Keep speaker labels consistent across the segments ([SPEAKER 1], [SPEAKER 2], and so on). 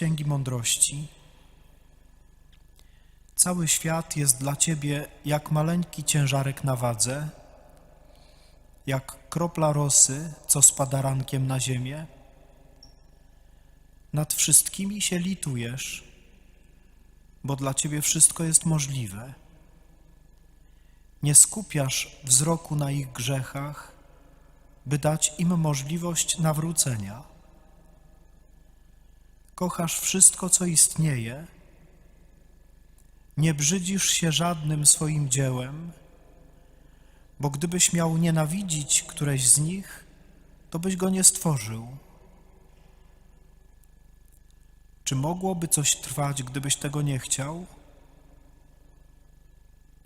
[SPEAKER 1] Księgi Mądrości. Cały świat jest dla Ciebie jak maleńki ciężarek na wadze, jak kropla rosy, co spada rankiem na ziemię. Nad wszystkimi się litujesz, bo dla Ciebie wszystko jest możliwe. Nie skupiasz wzroku na ich grzechach, by dać im możliwość nawrócenia. Kochasz wszystko, co istnieje, nie brzydzisz się żadnym swoim dziełem, bo gdybyś miał nienawidzić któreś z nich, to byś go nie stworzył. Czy mogłoby coś trwać, gdybyś tego nie chciał?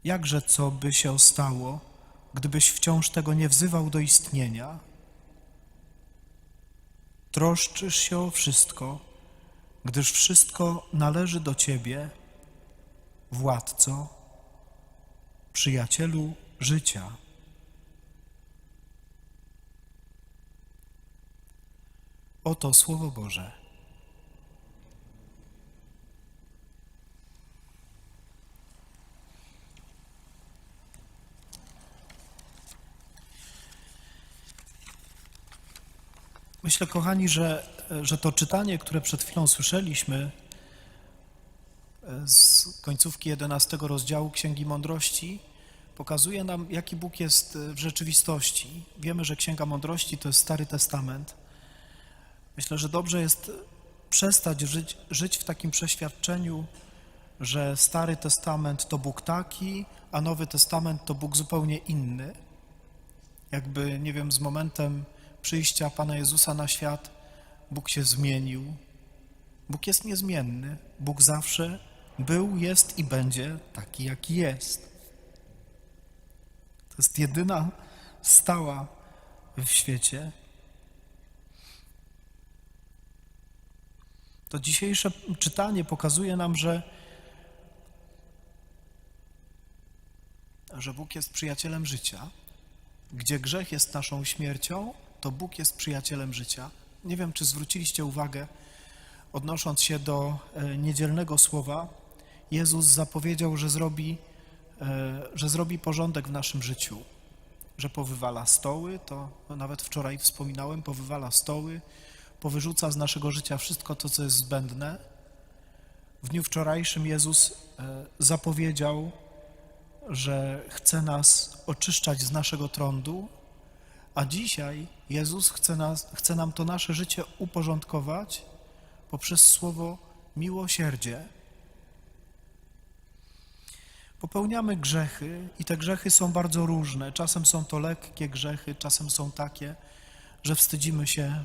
[SPEAKER 1] Jakże co by się stało, gdybyś wciąż tego nie wzywał do istnienia? Troszczysz się o wszystko, gdyż wszystko należy do Ciebie, władco, przyjacielu życia. Oto Słowo Boże. Myślę, kochani, że, że to czytanie, które przed chwilą słyszeliśmy e, z końcówki 11 rozdziału Księgi Mądrości, pokazuje nam, jaki Bóg jest e, w rzeczywistości. Wiemy, że Księga Mądrości to jest Stary Testament. Myślę, że dobrze jest przestać żyć, żyć w takim przeświadczeniu, że Stary Testament to Bóg taki, a Nowy Testament to Bóg zupełnie inny. Jakby, nie wiem, z momentem przyjścia Pana Jezusa na świat Bóg się zmienił. Bóg jest niezmienny. Bóg zawsze był, jest i będzie taki, jaki jest. To jest jedyna stała w świecie. To dzisiejsze czytanie pokazuje nam, że, że Bóg jest przyjacielem życia. Gdzie grzech jest naszą śmiercią, to Bóg jest przyjacielem życia. Nie wiem, czy zwróciliście uwagę, odnosząc się do e, niedzielnego słowa, Jezus zapowiedział, że zrobi, e, że zrobi porządek w naszym życiu, że powywala stoły, to nawet wczoraj wspominałem, powywala stoły, powyrzuca z naszego życia wszystko to, co jest zbędne. W dniu wczorajszym Jezus e, zapowiedział, że chce nas oczyszczać z naszego trądu, a dzisiaj Jezus chce, nas, chce nam to nasze życie uporządkować poprzez słowo miłosierdzie. Popełniamy grzechy i te grzechy są bardzo różne. Czasem są to lekkie grzechy, czasem są takie, że wstydzimy się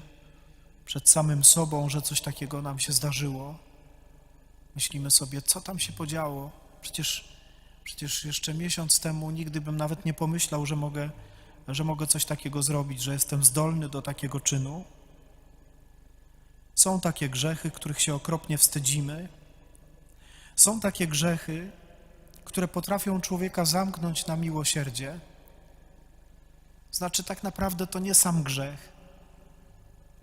[SPEAKER 1] przed samym sobą, że coś takiego nam się zdarzyło. Myślimy sobie, co tam się podziało? Przecież, przecież jeszcze miesiąc temu nigdy bym nawet nie pomyślał, że mogę że mogę coś takiego zrobić, że jestem zdolny do takiego czynu. Są takie grzechy, których się okropnie wstydzimy. Są takie grzechy, które potrafią człowieka zamknąć na miłosierdzie. Znaczy, tak naprawdę to nie sam grzech,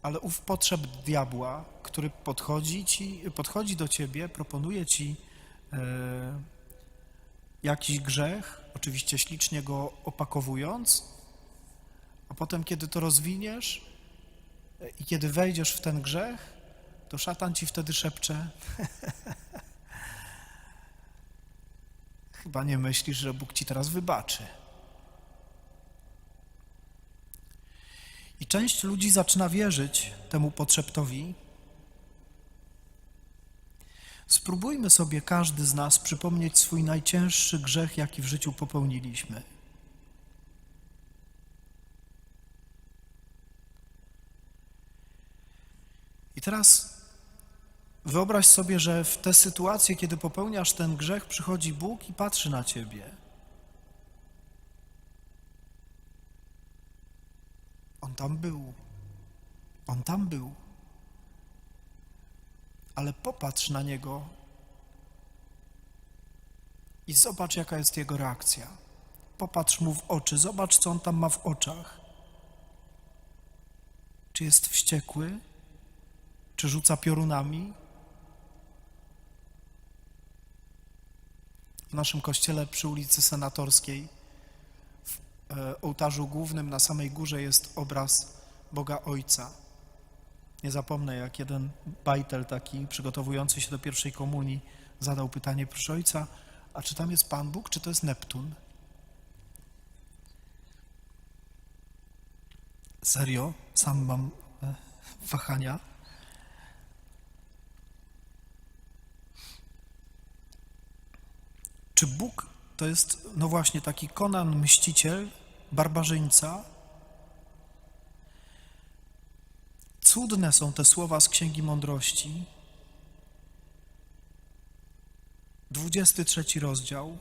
[SPEAKER 1] ale ów potrzeb diabła, który podchodzi, ci, podchodzi do ciebie, proponuje ci e, jakiś grzech, oczywiście ślicznie go opakowując, a potem, kiedy to rozwiniesz i kiedy wejdziesz w ten grzech, to szatan ci wtedy szepcze: Chyba nie myślisz, że Bóg ci teraz wybaczy. I część ludzi zaczyna wierzyć temu potrzeptowi. Spróbujmy sobie każdy z nas przypomnieć swój najcięższy grzech, jaki w życiu popełniliśmy. I teraz wyobraź sobie, że w te sytuacje, kiedy popełniasz ten grzech, przychodzi Bóg i patrzy na ciebie. On tam był. On tam był. Ale popatrz na niego i zobacz, jaka jest jego reakcja. Popatrz mu w oczy, zobacz, co on tam ma w oczach. Czy jest wściekły? czy rzuca piorunami. W naszym kościele przy ulicy Senatorskiej, w e, ołtarzu głównym na samej górze jest obraz Boga Ojca. Nie zapomnę, jak jeden bajtel taki przygotowujący się do pierwszej komunii zadał pytanie, proszę Ojca, a czy tam jest Pan Bóg, czy to jest Neptun? Serio? Sam mam e, wahania. Czy Bóg to jest, no właśnie, taki Konan mściciel, barbarzyńca? Cudne są te słowa z Księgi Mądrości. 23 rozdział.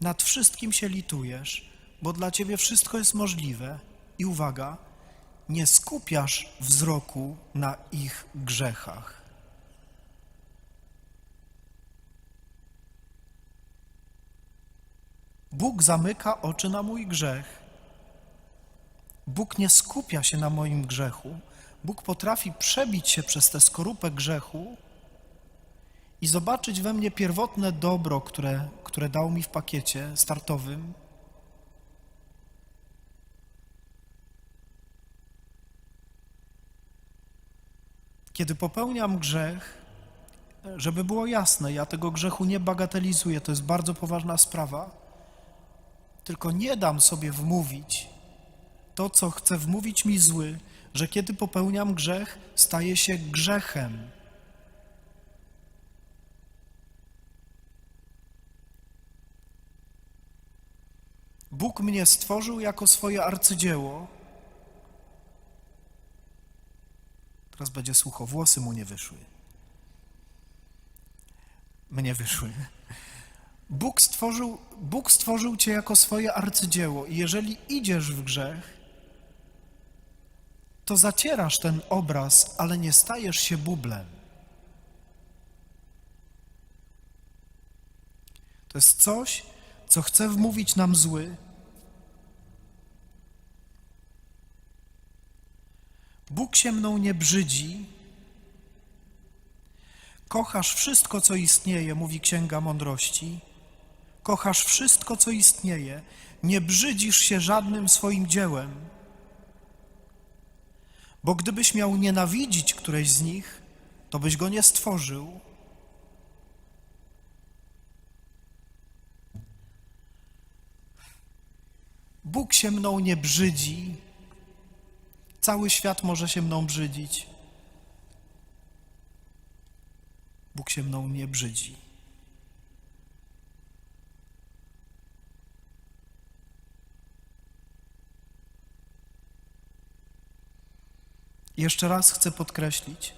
[SPEAKER 1] Nad wszystkim się litujesz, bo dla ciebie wszystko jest możliwe. I uwaga, nie skupiasz wzroku na ich grzechach. Bóg zamyka oczy na mój grzech. Bóg nie skupia się na moim grzechu. Bóg potrafi przebić się przez tę skorupę grzechu i zobaczyć we mnie pierwotne dobro, które, które dał mi w pakiecie startowym. Kiedy popełniam grzech, żeby było jasne, ja tego grzechu nie bagatelizuję, to jest bardzo poważna sprawa, tylko nie dam sobie wmówić to, co chce wmówić mi zły, że kiedy popełniam grzech, staje się grzechem. Bóg mnie stworzył jako swoje arcydzieło. Teraz będzie słucho, włosy mu nie wyszły. Mnie wyszły. Bóg stworzył, Bóg stworzył cię jako swoje arcydzieło i jeżeli idziesz w grzech, to zacierasz ten obraz, ale nie stajesz się bublem. To jest coś, co chce wmówić nam zły. Bóg się mną nie brzydzi. Kochasz wszystko, co istnieje, mówi Księga Mądrości. Kochasz wszystko, co istnieje. Nie brzydzisz się żadnym swoim dziełem. Bo gdybyś miał nienawidzić któreś z nich, to byś go nie stworzył. Bóg się mną nie brzydzi. Cały świat może się mną brzydzić. Bóg się mną nie brzydzi. Jeszcze raz chcę podkreślić,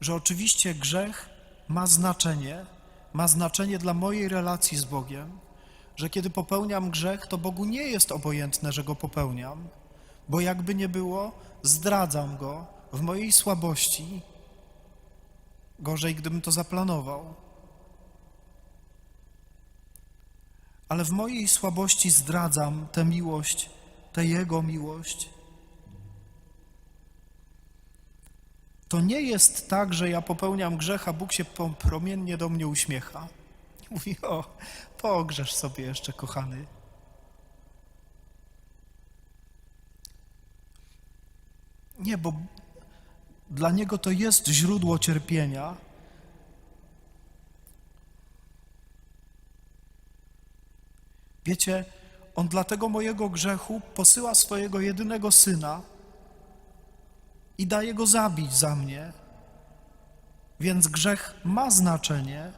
[SPEAKER 1] że oczywiście grzech ma znaczenie, ma znaczenie dla mojej relacji z Bogiem, że kiedy popełniam grzech, to Bogu nie jest obojętne, że go popełniam, bo jakby nie było, zdradzam go w mojej słabości. Gorzej, gdybym to zaplanował. Ale w mojej słabości zdradzam tę miłość, tę Jego miłość. To nie jest tak, że ja popełniam grzech, a Bóg się promiennie do mnie uśmiecha. Mówi, o, pogrzesz sobie jeszcze, kochany. Nie, bo dla Niego to jest źródło cierpienia. Wiecie, On dla tego mojego grzechu posyła swojego jedynego Syna i daje Go zabić za mnie. Więc grzech ma znaczenie,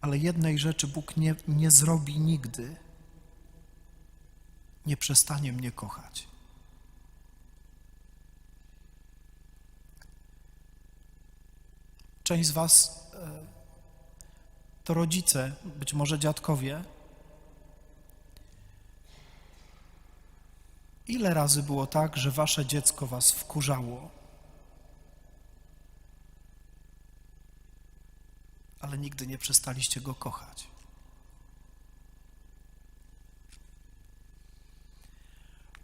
[SPEAKER 1] ale jednej rzeczy Bóg nie, nie zrobi nigdy. Nie przestanie mnie kochać. Część z Was e, to rodzice, być może dziadkowie. Ile razy było tak, że Wasze dziecko Was wkurzało? ale nigdy nie przestaliście go kochać.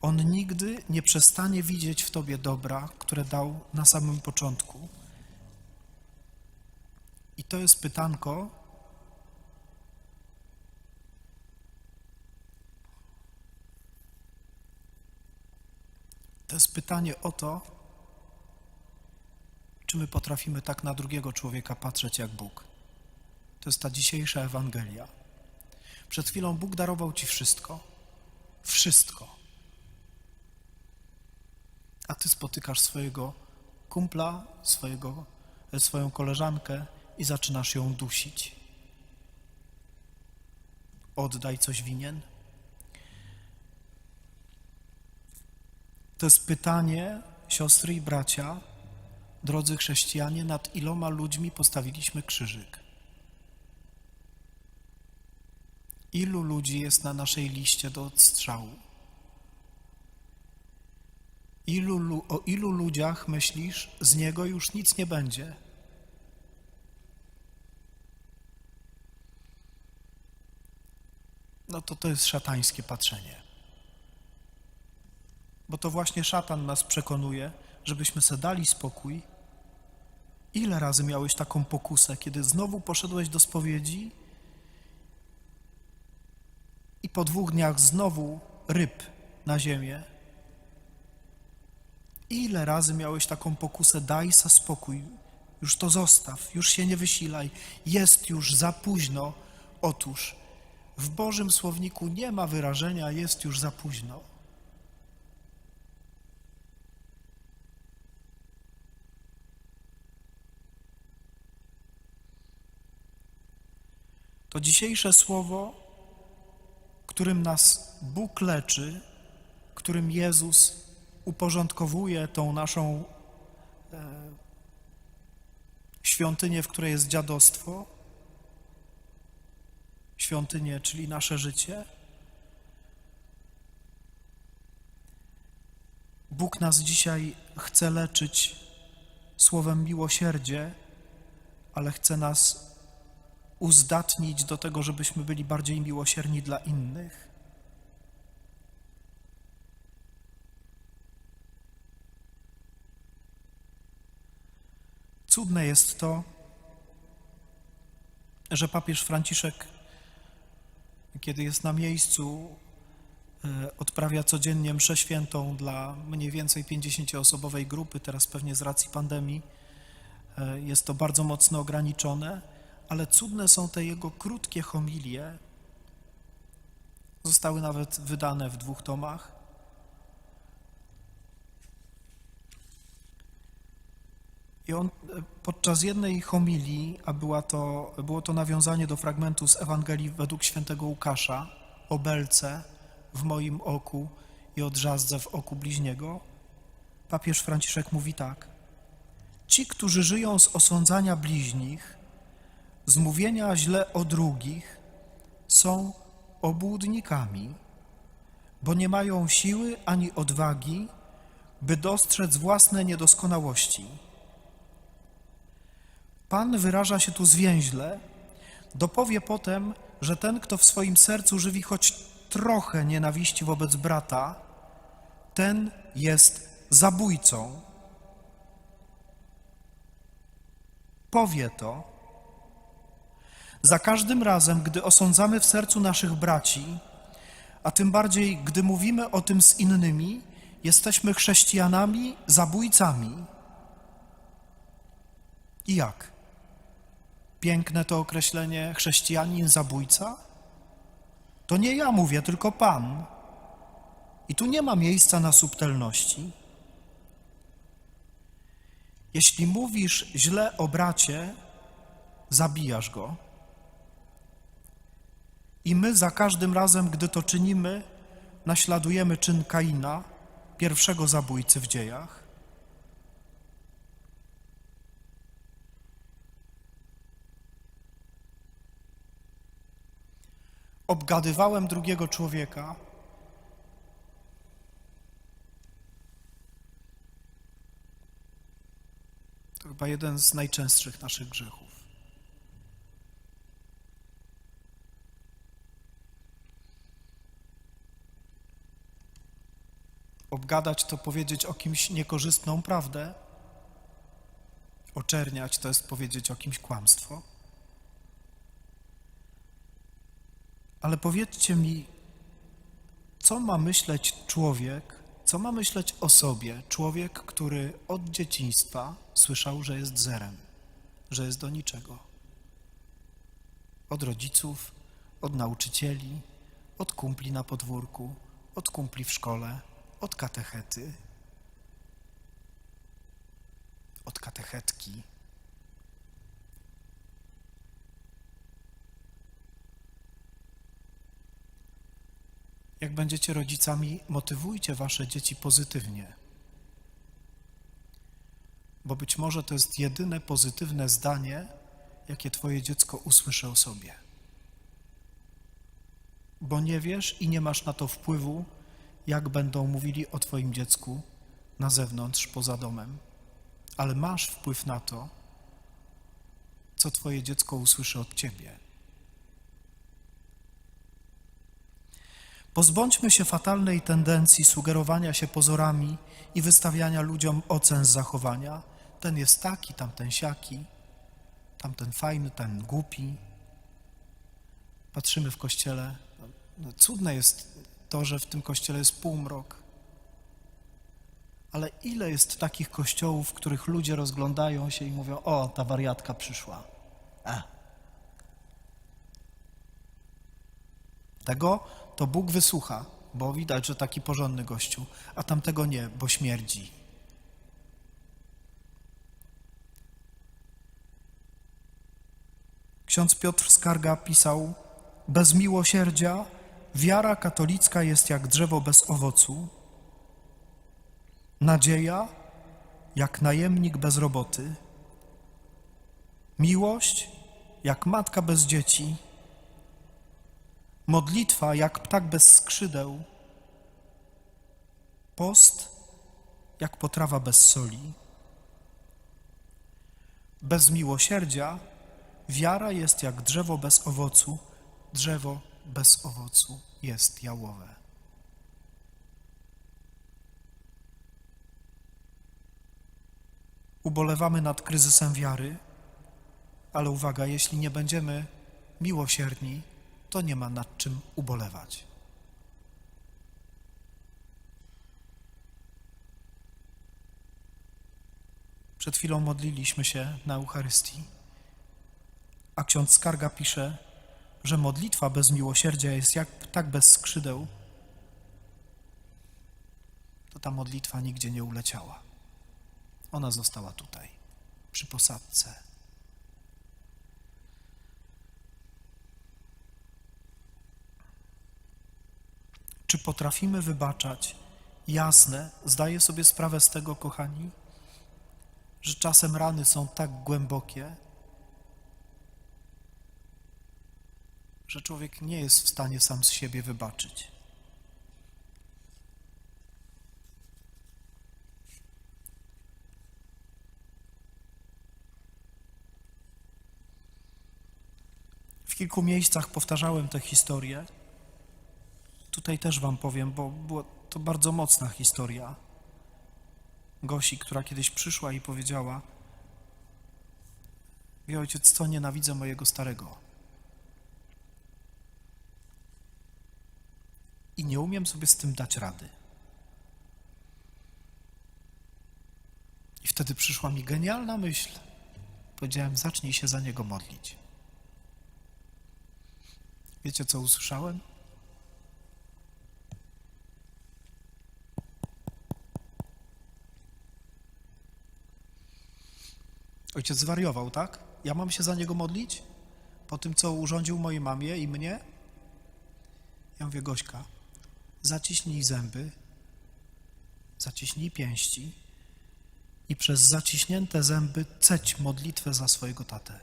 [SPEAKER 1] On nigdy nie przestanie widzieć w tobie dobra, które dał na samym początku. I to jest pytanko, jest pytanie o to, czy my potrafimy tak na drugiego człowieka patrzeć jak Bóg. To jest ta dzisiejsza Ewangelia. Przed chwilą Bóg darował ci wszystko. Wszystko. A ty spotykasz swojego kumpla, swojego, swoją koleżankę i zaczynasz ją dusić. Oddaj coś winien. To jest pytanie, siostry i bracia, drodzy chrześcijanie, nad iloma ludźmi postawiliśmy krzyżyk. Ilu ludzi jest na naszej liście do odstrzału? Ilu, lu- o ilu ludziach myślisz, z niego już nic nie będzie? No to to jest szatańskie patrzenie. Bo to właśnie szatan nas przekonuje, żebyśmy se dali spokój. Ile razy miałeś taką pokusę, kiedy znowu poszedłeś do spowiedzi i po dwóch dniach znowu ryb na ziemię? Ile razy miałeś taką pokusę, daj sa spokój, już to zostaw, już się nie wysilaj, jest już za późno. Otóż w Bożym Słowniku nie ma wyrażenia jest już za późno. To dzisiejsze słowo, którym nas Bóg leczy, którym Jezus uporządkowuje tą naszą e, świątynię, w której jest dziadostwo, świątynię, czyli nasze życie. Bóg nas dzisiaj chce leczyć słowem miłosierdzie, ale chce nas uzdatnić do tego, żebyśmy byli bardziej miłosierni dla innych. Cudne jest to, że papież Franciszek, kiedy jest na miejscu, e, odprawia codziennie mszę świętą dla mniej więcej 50-osobowej grupy, teraz pewnie z racji pandemii e, jest to bardzo mocno ograniczone, ale cudne są te jego krótkie homilie. Zostały nawet wydane w dwóch tomach. I on e, podczas jednej homilii, a była to, było to nawiązanie do fragmentu z Ewangelii według świętego Łukasza o belce w moim oku i o drzazdze w oku bliźniego, papież Franciszek mówi tak. Ci, którzy żyją z osądzania bliźnich, z mówienia źle o drugich, są obłudnikami, bo nie mają siły ani odwagi, by dostrzec własne niedoskonałości. Pan wyraża się tu zwięźle, dopowie potem, że ten, kto w swoim sercu żywi choć trochę nienawiści wobec brata, ten jest zabójcą. Powie to. Za każdym razem, gdy osądzamy w sercu naszych braci, a tym bardziej, gdy mówimy o tym z innymi, jesteśmy chrześcijanami, zabójcami. I jak? Piękne to określenie chrześcijanin zabójca? To nie ja mówię, tylko Pan. I tu nie ma miejsca na subtelności. Jeśli mówisz źle o bracie, zabijasz go. I my za każdym razem, gdy to czynimy, naśladujemy czyn Kaina, pierwszego zabójcy w dziejach. obgadywałem drugiego człowieka. To chyba jeden z najczęstszych naszych grzechów. Obgadać to powiedzieć o kimś niekorzystną prawdę. Oczerniać to jest powiedzieć o kimś kłamstwo. Ale powiedzcie mi, co ma myśleć człowiek, co ma myśleć o sobie, człowiek, który od dzieciństwa słyszał, że jest zerem, że jest do niczego. Od rodziców, od nauczycieli, od kumpli na podwórku, od kumpli w szkole, od katechety, od katechetki. Jak będziecie rodzicami, motywujcie wasze dzieci pozytywnie. Bo być może to jest jedyne pozytywne zdanie, jakie twoje dziecko usłyszy o sobie. Bo nie wiesz i nie masz na to wpływu, jak będą mówili o twoim dziecku na zewnątrz, poza domem. Ale masz wpływ na to, co twoje dziecko usłyszy od ciebie. Pozbądźmy się fatalnej tendencji sugerowania się pozorami i wystawiania ludziom ocen z zachowania. Ten jest taki, tamten siaki, tamten fajny, ten głupi. Patrzymy w kościele. No, cudne jest to, że w tym kościele jest półmrok. Ale ile jest takich kościołów, w których ludzie rozglądają się i mówią: O, ta wariatka przyszła. E. Tego to Bóg wysłucha, bo widać, że taki porządny gościu, a tamtego nie, bo śmierdzi. Ksiądz Piotr Skarga pisał: Bez miłosierdzia wiara katolicka jest jak drzewo bez owocu, nadzieja jak najemnik bez roboty, miłość jak matka bez dzieci. Modlitwa jak ptak bez skrzydeł, post jak potrawa bez soli. Bez miłosierdzia wiara jest jak drzewo bez owocu, drzewo bez owocu jest jałowe. Ubolewamy nad kryzysem wiary, ale uwaga, jeśli nie będziemy miłosierni, to nie ma nad czym ubolewać. Przed chwilą modliliśmy się na Eucharystii, a ksiądz Skarga pisze, że modlitwa bez miłosierdzia jest jak tak bez skrzydeł, to ta modlitwa nigdzie nie uleciała. Ona została tutaj, przy posadce. Czy potrafimy wybaczać? Jasne, zdaję sobie sprawę z tego, kochani, że czasem rany są tak głębokie, że człowiek nie jest w stanie sam z siebie wybaczyć. W kilku miejscach powtarzałem tę historię. Tutaj też wam powiem, bo była to bardzo mocna historia. Gosi, która kiedyś przyszła i powiedziała: Wie ojciec, co nienawidzę mojego starego. I nie umiem sobie z tym dać rady. I wtedy przyszła mi genialna myśl. Powiedziałem: Zacznij się za niego modlić. Wiecie, co usłyszałem? Ojciec zwariował, tak? Ja mam się za niego modlić? Po tym, co urządził mojej mamie i mnie? Ja mówię, Gośka, zaciśnij zęby, zaciśnij pięści i przez zaciśnięte zęby ceć modlitwę za swojego tatę.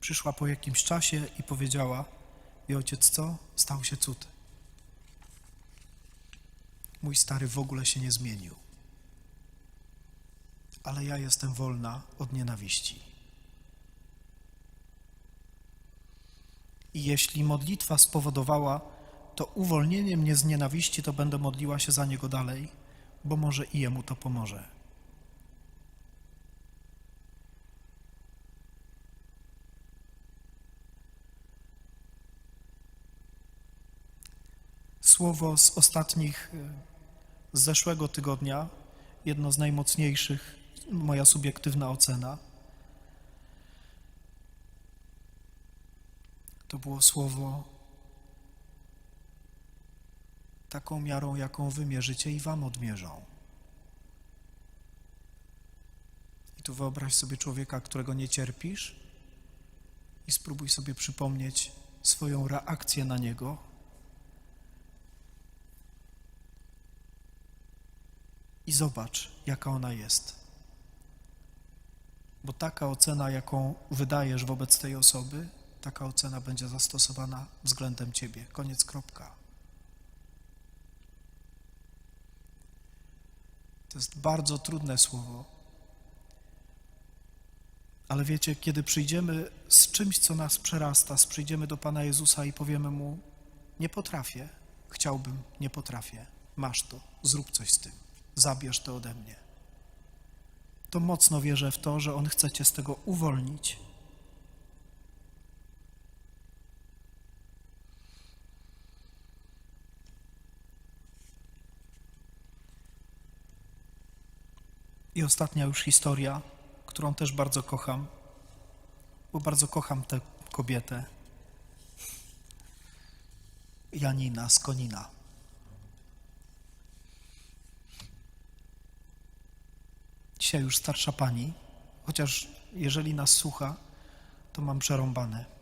[SPEAKER 1] Przyszła po jakimś czasie i powiedziała, i ojciec co? Stał się cud. Mój stary w ogóle się nie zmienił ale ja jestem wolna od nienawiści. I jeśli modlitwa spowodowała, to uwolnienie mnie z nienawiści, to będę modliła się za niego dalej, bo może i jemu to pomoże. Słowo z ostatnich, z zeszłego tygodnia, jedno z najmocniejszych, moja subiektywna ocena. To było słowo taką miarą, jaką wy mierzycie i wam odmierzą. I tu wyobraź sobie człowieka, którego nie cierpisz i spróbuj sobie przypomnieć swoją reakcję na niego. I zobacz, jaka ona jest. Bo taka ocena, jaką wydajesz wobec tej osoby, taka ocena będzie zastosowana względem ciebie. Koniec, kropka. To jest bardzo trudne słowo. Ale wiecie, kiedy przyjdziemy z czymś, co nas przerasta, przyjdziemy do Pana Jezusa i powiemy Mu, nie potrafię, chciałbym, nie potrafię, masz to, zrób coś z tym, zabierz to ode mnie. To mocno wierzę w to, że On chce Cię z tego uwolnić. I ostatnia już historia, którą też bardzo kocham, bo bardzo kocham tę kobietę. Janina z Konina. Dzisiaj już starsza pani, chociaż jeżeli nas słucha, to mam przerąbane.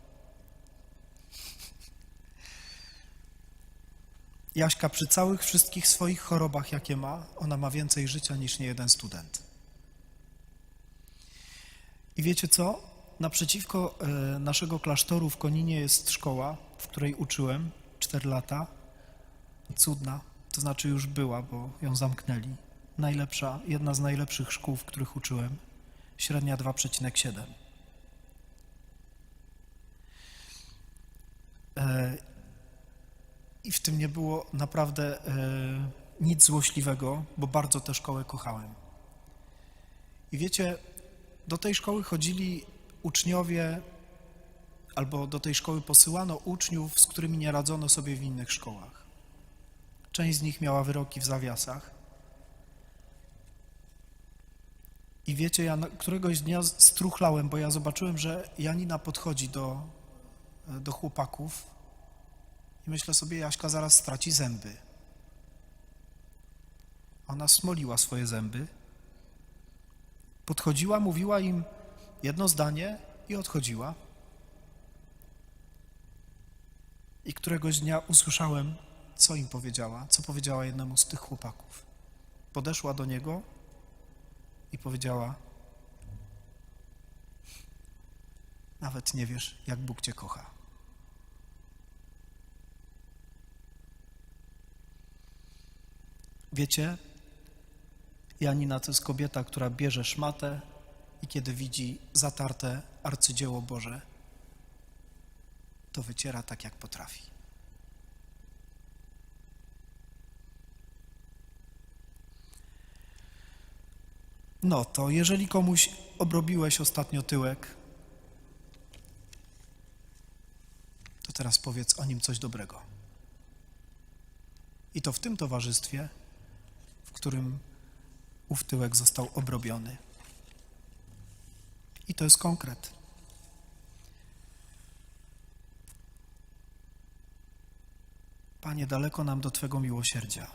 [SPEAKER 1] Jaśka przy całych wszystkich swoich chorobach, jakie ma, ona ma więcej życia niż niejeden student. I wiecie co? Naprzeciwko e, naszego klasztoru w Koninie jest szkoła, w której uczyłem 4 lata. Cudna, to znaczy już była, bo ją zamknęli. Najlepsza, jedna z najlepszych szkół, w których uczyłem. Średnia 2,7. E, I w tym nie było naprawdę e, nic złośliwego, bo bardzo tę szkołę kochałem. I wiecie, do tej szkoły chodzili uczniowie, albo do tej szkoły posyłano uczniów, z którymi nie radzono sobie w innych szkołach. Część z nich miała wyroki w zawiasach. I wiecie, ja któregoś dnia struchlałem, bo ja zobaczyłem, że Janina podchodzi do, do chłopaków i myślę sobie, Jaśka zaraz straci zęby. Ona smoliła swoje zęby Podchodziła, mówiła im jedno zdanie i odchodziła. I któregoś dnia usłyszałem, co im powiedziała, co powiedziała jednemu z tych chłopaków. Podeszła do niego i powiedziała: Nawet nie wiesz, jak Bóg cię kocha. Wiecie, Janina to jest kobieta, która bierze szmatę i kiedy widzi zatarte arcydzieło Boże, to wyciera tak, jak potrafi. No to jeżeli komuś obrobiłeś ostatnio tyłek, to teraz powiedz o nim coś dobrego. I to w tym towarzystwie, w którym ów tyłek został obrobiony. I to jest konkret. Panie, daleko nam do Twego miłosierdzia,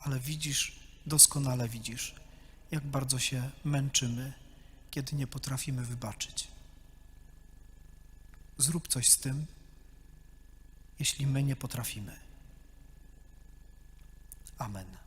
[SPEAKER 1] ale widzisz, doskonale widzisz, jak bardzo się męczymy, kiedy nie potrafimy wybaczyć. Zrób coś z tym, jeśli my nie potrafimy. Amen.